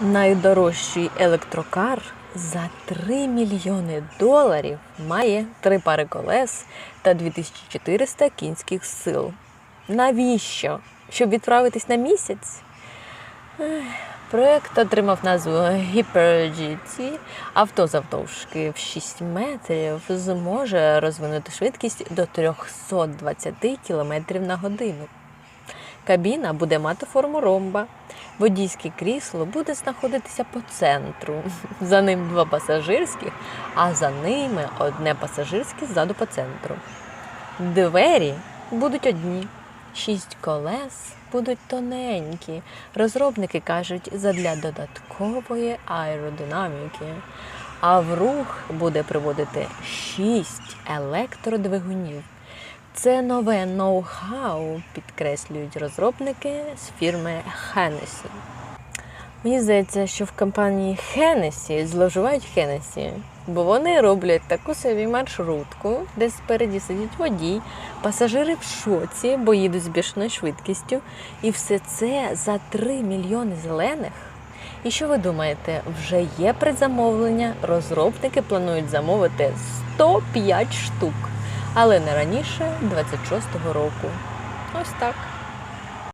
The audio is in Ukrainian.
Найдорожчий електрокар за 3 мільйони доларів має три пари колес та 2400 кінських сил. Навіщо? Щоб відправитись на місяць? Проект отримав назву Hyper GT. Авто завдовжки в 6 метрів зможе розвинути швидкість до 320 км на годину. Кабіна буде мати форму ромба. Водійське крісло буде знаходитися по центру. За ним два пасажирських, а за ними одне пасажирське ззаду по центру. Двері будуть одні, шість колес будуть тоненькі. Розробники кажуть, задля додаткової аеродинаміки. А в рух буде приводити шість електродвигунів. Це нове ноу-хау, підкреслюють розробники з фірми Hennessy. Мені здається, що в компанії Hennessy зловживають Hennessy, бо вони роблять таку собі маршрутку, де спереді сидить водій, пасажири в шоці, бо їдуть з бішною швидкістю, і все це за 3 мільйони зелених. І що ви думаєте, вже є предзамовлення? Розробники планують замовити 105 штук, але не раніше 26-го року. Ось так.